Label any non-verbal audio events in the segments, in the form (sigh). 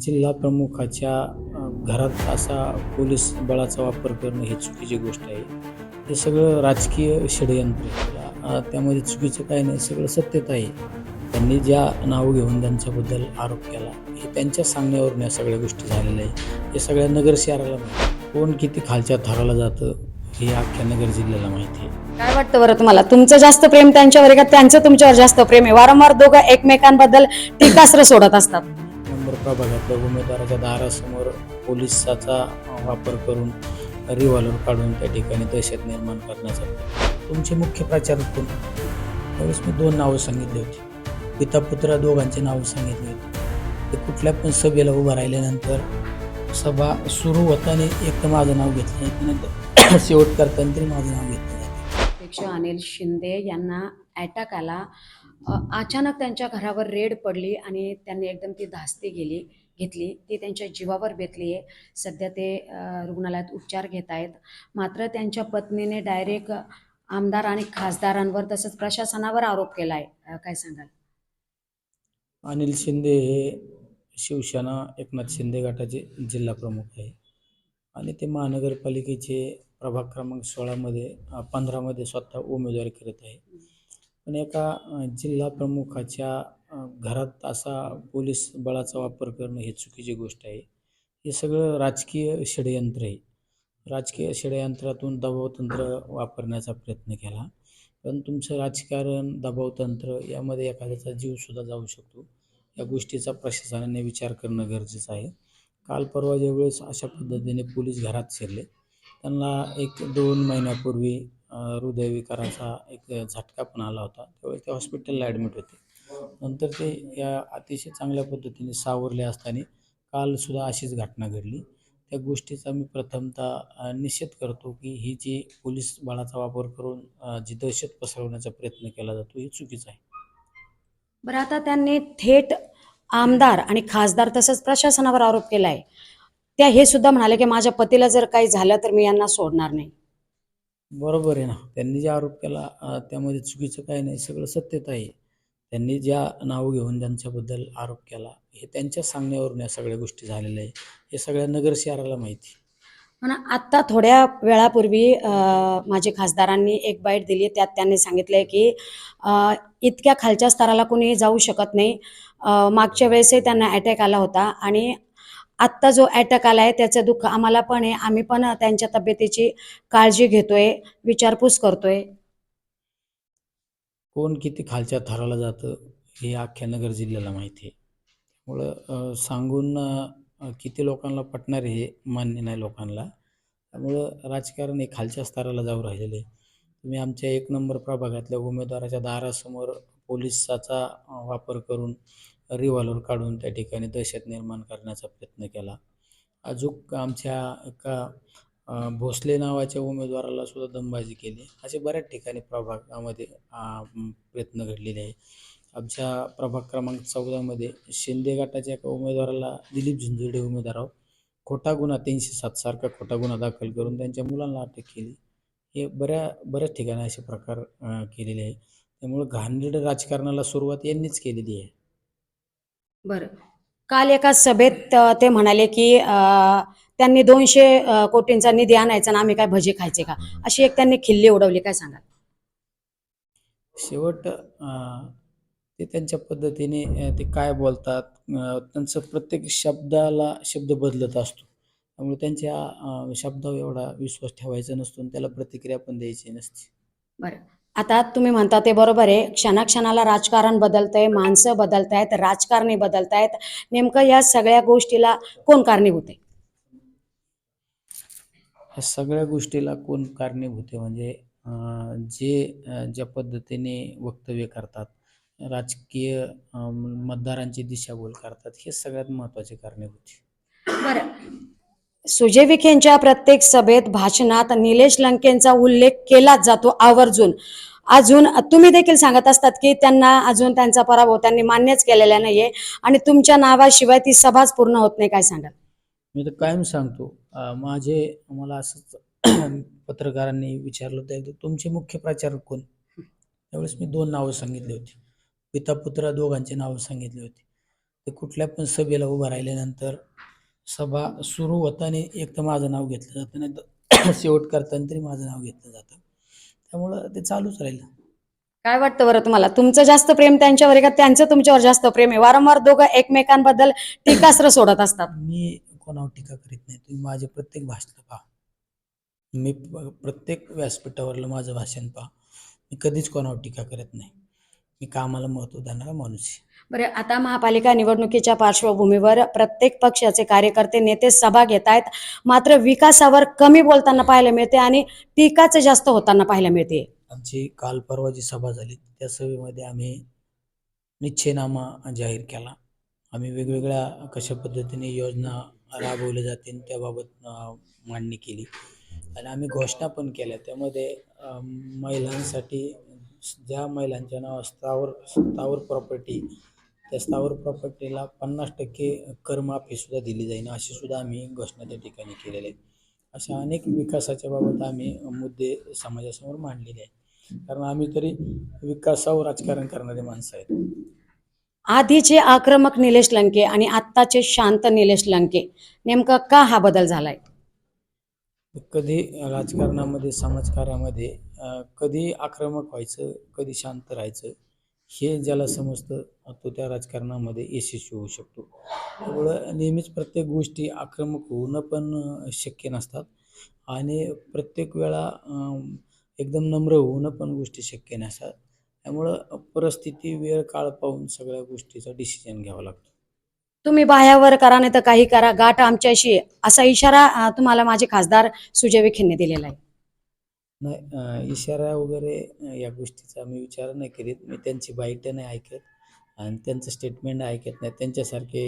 जिल्हा प्रमुखाच्या घरात असा पोलीस बळाचा वापर करणं ही चुकीची गोष्ट आहे. हे सगळं राजकीय षडयंत्र त्यामध्ये चुकीचं काही नाही सगळं सत्यता आहे. त्यांनी ज्या नावं घेऊन त्यांच्याबद्दल आरोप केला हे त्यांच्या सांगण्यावरून या सगळ्या गोष्टी झालेल्या आहे हे सगळ्या नगर शहराला माहिती कोण किती खालच्या थराला जातं हे अख्ख्या नगर जिल्ह्याला माहिती आहे. काय वाटतं बरं तुम्हाला? तुमचं जास्त प्रेम त्यांच्यावर आहे का? त्यांचं तुमच्यावर जास्त प्रेम आहे? वारंवार दोघं एकमेकांबद्दल टीकास्त्र सोडत असतात. प्रभागातल्या उमेदवाराच्या दारासमोर पोलिसाचा वापर करून रिव्हॉल्वर काढून त्या ठिकाणी दहशत निर्माण करण्याचा तुमचे मुख्य प्राचार्य कोण? त्यावेळेस मी दोन नावं सांगितली होती. पिता पुत्रा दोघांची नावं सांगितली होती. ते कुठल्या पण सभेला उभं राहिल्यानंतर सभा सुरू होताना एक तर माझं नाव घेतलं नाही नंतर शेवट करताना तरी माझं नाव घेतलं अध्यक्ष अनिल शिंदे यांना अटॅक आला. अचानक त्यांच्या घरावर रेड पडली आणि त्यांनी एकदम ती धास्ती गेली घेतली. ती त्यांच्या जीवावर बेतली आहे. सध्या ते रुग्णालयात उपचार घेत आहेत. मात्र त्यांच्या पत्नीने डायरेक्ट आमदार आणि खासदारांवर तसंच प्रशासनावर आरोप केला आहे काय सांगाल? अनिल शिंदे हे शिवसेना एकनाथ शिंदे गटाचे जिल्हा प्रमुख आहे. आणि ते महानगरपालिकेचे प्रभाग क्रमांक सोळामध्ये पंधरामध्ये स्वतः उमेदवारी करत आहे. पण एका जिल्हा प्रमुखाच्या घरात असा पोलीस बळाचा वापर करणं ही चुकीची गोष्ट आहे. हे सगळं राजकीय षडयंत्र आहे. राजकीय षडयंत्रातून दबावतंत्र वापरण्याचा प्रयत्न केला. पण तुमचं राजकारण दबावतंत्र यामध्ये एखाद्याचा जीवसुद्धा जाऊ शकतो. या गोष्टीचा प्रशासनाने विचार करणं गरजेचं आहे. काल परवा ज्यावेळेस अशा पद्धतीने पोलीस घरात शिरले त्यांना एक दोन महिन्यापूर्वी हृदयविकाराचा एक झटका पण आला होता. त्यावेळी ते हॉस्पिटलला ॲडमिट होते. नंतर ते या अतिशय चांगल्या पद्धतीने सावरले असताना कालसुद्धा अशीच घटना घडली. त्या गोष्टीचा मी प्रथमतः निश्चित निषेध करतो की ही जी पोलीस बळाचा वापर करून जी दहशत पसरवण्याचा प्रयत्न केला जातो हे चुकीचं आहे. बरं आता त्यांनी थेट आमदार आणि खासदार तसंच प्रशासनावर आरोप केला आहे त्या हे सुद्धा म्हणाले की माझ्या पतीला जर काही झालं तर मी यांना सोडणार नाही. बरोबर आहे ना. त्यांनी जे आरोप केला त्यामध्ये चुकीचं काही नाही. सगळं सत्यता आहे. त्यांनी ज्या नाव घेऊन त्यांच्याबद्दल आरोप केला हे त्यांच्या सांगण्यावरून या सगळ्या गोष्टी झालेल्या आहे हे सगळ्या नगर शहराला माहिती आहे. पण आत्ता थोड्या वेळापूर्वी माझे खासदारांनी एक बाईट दिली. त्यात त्यांनी सांगितलंय की इतक्या खालच्या स्तराला कोणी जाऊ शकत नाही. मागच्या वेळेसही त्यांना अटॅक आला होता आणि आत्ता जो अटॅक आला आहे त्याचं दुःख आम्हाला पण आहे. आम्ही पण त्यांच्या तब्येतीची काळजी घेतोय विचारपूस करतोय. कोण किती खालच्या थराला जातं हे अख्ख्या नगर जिल्ह्याला माहिती आहे. त्यामुळं सांगून अ, किती लोकांना पटणार आहे हे मान्य नाही लोकांना. त्यामुळं राजकारण हे खालच्या स्तराला जाऊ राहिलेलं आहे. तुम्ही आमच्या एक नंबर प्रभागातल्या उमेदवाराच्या दारासमोर पोलिसाचा अ, वापर करून रिव्हॉल्वर काढून त्या ठिकाणी दहशत निर्माण करण्याचा प्रयत्न केला. अजूक आमच्या एका भोसले नावाच्या उमेदवाराला सुद्धा दमबाजी केली. असे बऱ्याच ठिकाणी प्रभागामध्ये प्रयत्न घडलेले आहे आमच्या प्रभाग क्रमांक चौदामध्ये शिंदे गटाच्या एका उमेदवाराला दिलीप झुंजुर्डे उमेदवारावर खोटा गुन्हा तीनशे सात सारखा खोटा गुन्हा दाखल करून त्यांच्या मुलांना अटक केली. हे बऱ्या बऱ्याच ठिकाणी असे प्रकार केलेले आहे त्यामुळे घाणेरडं राजकारणाला सुरुवात यांनीच केलेली आहे. बरं. काल एका सभेत अं, ते म्हणाले की अं, त्यांनी दोनशे अं, कोटींचा निधी आणायचा आणि आम्ही काय भजी खायचे का? अशी एक त्यांनी खिल्ली उडवली. काय सांगाल? शेवट अ, ते त्यांच्या पद्धतीने अ, ते काय बोलतात अ, त्यांचं प्रत्येक शब्दाला शब्द बदलत असतो. त्यामुळे त्यांच्या अ, शब्दावर एवढा विश्वास ठेवायचा नसतो आणि त्याला प्रतिक्रिया पण द्यायची नसते. बरं. आता तुम्ही म्हणता ते बरोबर आहे. क्षणाक्षणाला राजकारण बदलतंय माणसं बदलतायत राजकारणी बदलतायत. नेमकं या सगळ्या गोष्टीला कोण कारणीभूत आहे ह्या सगळ्या गोष्टीला कोण कारणीभूत आहे म्हणजे अ, जे अ, ज्या पद्धतीने वक्तव्य करतात राजकीय अ, मतदारांची दिशाभूल करतात हे सगळ्यात महत्त्वाचे कारणीभूत आहे बरं. सुजय विखेंच्या प्रत्येक सभेत भाषणात निलेश लंकेंचा उल्लेख केलाच जातो आवर्जून. अजून तुम्ही देखील सांगत असतात की त्यांना अजून त्यांचा पराभव त्यांनी मान्यच केलेला नाहीये आणि तुमच्या नावाशिवाय ती सभाच पूर्ण होत नाही काय सांगाल? मी तर कायम सांगतो माझे मला असंच (clears throat) पत्रकारांनी विचारलं होतं एकदा तुमचे मुख्य प्राचार्य कोण? त्यावेळेस मी दोन नावं सांगितली होती. पिता पुत्र दोघांची नावं सांगितली होती. ते कुठल्या पण सभेला उभं राहिल्यानंतर सभा सुरू होताना एक तर माझं नाव घेतलं जातं नाही तर (coughs) शेवट करताना तरी माझं नाव घेतलं जातं. त्यामुळं ते चालूच राहिलं. काय वाटतं बरं तुम्हाला? तुमचं जास्त प्रेम त्यांच्यावर आहे का? त्यांचं तुमच्यावर जास्त प्रेम आहे? वारंवार दोघं एकमेकांबद्दल टीकास्त्र सोडत असतात. मी कोणावर टीका करीत नाही. तुम्ही माझे प्रत्येक भाषण पहा. मी प्रत्येक व्यासपीठावरलं माझं भाषण पहा. मी कधीच कोणावर टीका करत नाही. मी कामाला महत्त्व देणारा माणूस आहे. बरं आता महापालिका निवडणुकीच्या पार्श्वभूमीवर प्रत्येक पक्षाचे कार्यकर्ते नेते सभा घेत आहेत. मात्र विकासावर कमी बोलताना पाहायला मिळते आणि टीकाच जास्त होताना पाहायला मिळते. आमची काल परवा जी सभा झाली त्या सभेमध्ये आम्ही निश्चयनामा जाहीर केला. आम्ही वेगवेगळ्या कशा पद्धतीने योजना राबवल्या जातील त्याबाबत अं, मांडणी केली. आणि आम्ही घोषणा पण केल्या. त्यामध्ये अं, महिलांसाठी ज्या महिलांच्या नाव स्थावर स्थावर प्रॉपर्टी त्या स्थावर प्रॉपर्टीला पन्नास टक्के करमाफीसुद्धा दिली जाईल अशी सुद्धा आम्ही घोषणा त्या ठिकाणी केलेली आहे. अशा अनेक विकासाच्या बाबत आम्ही मुद्दे समाजासमोर मांडलेले आहेत. कारण आम्ही तरी विकासावर राजकारण करणारे माणसं आहेत. आधीचे आक्रमक निलेश लंके आणि आत्ताचे शांत निलेश लंके नेमका का हा बदल झालाय? कधी राजकारणामध्ये समाजकार्यामध्ये कधी आक्रमक व्हायचं कधी शांत राहायचं हे ज्याला समजतं तो त्या राजकारणामध्ये यशस्वी होऊ शकतो. त्यामुळं नेहमीच प्रत्येक गोष्टी आक्रमक होणं पण शक्य नसतात. आणि प्रत्येक वेळा एकदम नम्र होणं पण गोष्टी शक्य नसतात. त्यामुळं परिस्थिती वेळ काळ पाहून सगळ्या गोष्टीचा डिसिजन घ्यावा लागतो. तुम्ही बाह्यावर करा नाही तर काही करा. गाठ आमच्याशी असा इशारा तुम्हाला माझे खासदार सुजय विखेंनी दिलेला आहे. नाही इशारा वगैरे या गोष्टीचा मी विचार नाही करीत. मी त्यांची बाईट नाही ऐकत आणि त्यांचं स्टेटमेंट ऐकत नाही. त्यांच्यासारखे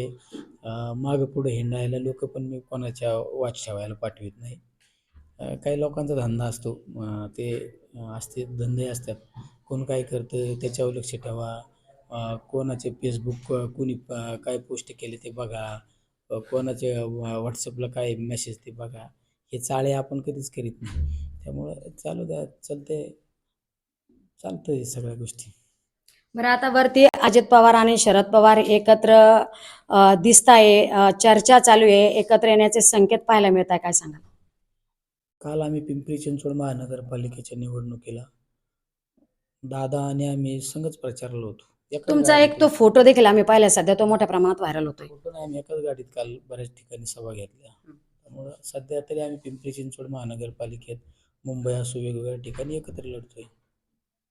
मागं पुढे हिंडायला लोक पण मी कोणाच्या वाच ठेवायला पाठवित नाही. काही लोकांचा धंदा असतो. ते असते धंदे असतात. कोण काय करतं त्याच्यावर लक्ष ठेवा. कोणाचे फेसबुक कोणी काय पोस्ट केले ते बघा. कोणाचे व्हॉट्सअपला काय मेसेज ते बघा. हे चाळे आपण कधीच करीत नाही. त्यामुळं चालू द्या चालते चालतं हे सगळ्या गोष्टी. बरं आता वरती अजित पवार आणि शरद पवार एकत्र अं, दिसताय. अं, चर्चा चालू आहे. एकत्र येण्याचे संकेत पाहायला मिळत आहे काय सांगा काल आम्ही पिंपरी चिंचवड महानगरपालिकेच्या निवडणुकीला दादा आणि आम्ही संघच प्रचारला होतो. तुमचा एक तो फोटो देखील आम्ही पाहिला सध्या तो मोठ्या प्रमाणात व्हायरल होतोय. फोटो आम्ही एकाच गाडीत काल बऱ्याच ठिकाणी सभा घेतल्या. त्यामुळं सध्या तरी आम्ही पिंपरी चिंचवड महानगरपालिकेत मुंबई असो वेगवेगळ्या ठिकाणी एकत्र लढतोय.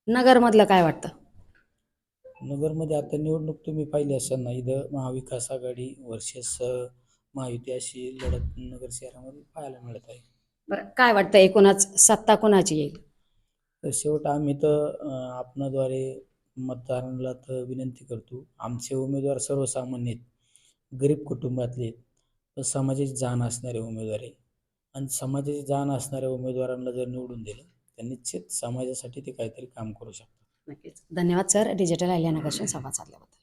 नगरमधलं काय वाटतं? नगरमध्ये आता निवडणूक तुम्ही पाहिली असाल ना इथं महाविकास आघाडी वर्सेस महायुती अशी लढत नगर शहरामध्ये पाहायला मिळत आहे. बरं काय वाटतं एकूणच सत्ता कोणाची येईल? तर शेवट आम्ही तर आपणाद्वारे मतदारांना तर विनंती करतो आमचे उमेदवार सर्वसामान्य आहेत गरीब कुटुंबातले आहेत पण समाजाची जाण असणारे उमेदवार आहे. आणि समाजाची जाण असणाऱ्या उमेदवारांना जर निवडून दिलं तर निश्चित समाजासाठी ते काहीतरी काम करू शकतात. नक्कीच. धन्यवाद सर. डिजिटल आयलिया नगरशी संवाद साधल्याबद्दल.